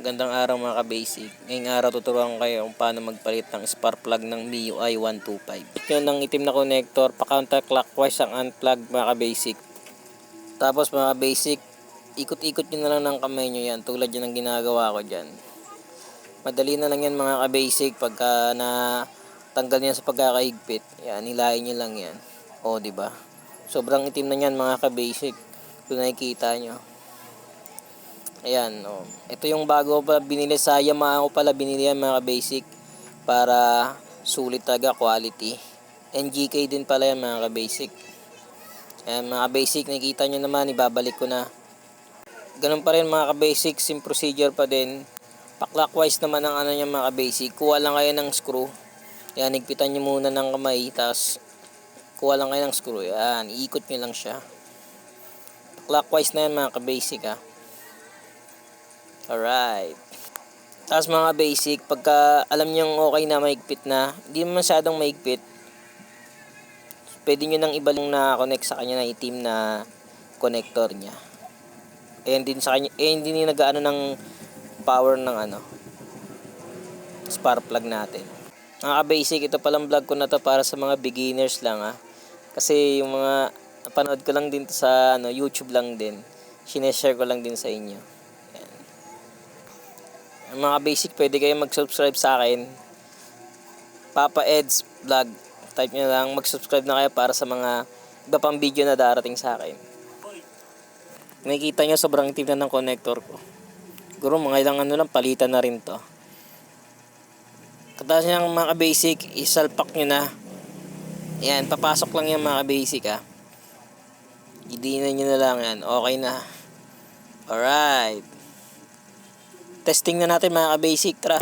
Magandang araw mga ka-basic. Ngayong araw tuturuan ko kayo kung paano magpalit ng spark plug ng MIUI 125. Yun ang itim na connector, pa-counterclockwise ang unplug mga ka-basic. Tapos mga ka-basic, ikot-ikot nyo na lang ng kamay nyo yan tulad yan ang ginagawa ko dyan. Madali na lang yan mga ka-basic pagka na tanggal yan sa pagkakahigpit. Yan, hilahin nyo lang yan. O, di ba? Sobrang itim na yan mga ka-basic. Kung nakikita nyo. Ayan, oh. Ito yung bago pala binili sa Yamaha ko pala binili yan mga basic para sulit talaga quality. NGK din pala yan mga basic. Ayan mga basic, nakikita nyo naman, ibabalik ko na. Ganun pa rin mga basic, same procedure pa din. Pa-clockwise naman ang ano niya mga basic. Kuha lang kayo ng screw. Ayan, higpitan nyo muna ng kamay, tapos kuha lang kayo ng screw. Ayan, iikot nyo lang siya. Clockwise na yan mga basic ha. Alright. Tapos mga basic, pagka alam nyo okay na mahigpit na, hindi masyadong mahigpit, pwede nyo nang ibalong na connect sa kanya na itim na connector niya. Ayan din sa kanya, eh hindi nag ano ng power ng ano, spark plug natin. Mga basic, ito palang vlog ko na to para sa mga beginners lang ha. Kasi yung mga napanood ko lang din to sa ano, YouTube lang din. Sineshare ko lang din sa inyo. Mga basic, pwede kayo mag-subscribe sa akin. Papa Eds Vlog. Type nyo lang, mag-subscribe na kayo para sa mga iba pang video na darating sa akin. Nakikita nyo, sobrang itim na ng connector ko. Siguro mga ilang ano lang, palitan na rin to. Kataas niyang mga basic, isalpak nyo na. Yan, papasok lang yung mga basic ha. Idinan nyo na lang yan. Okay na. Alright. Testing na natin mga ka-basic. Tara.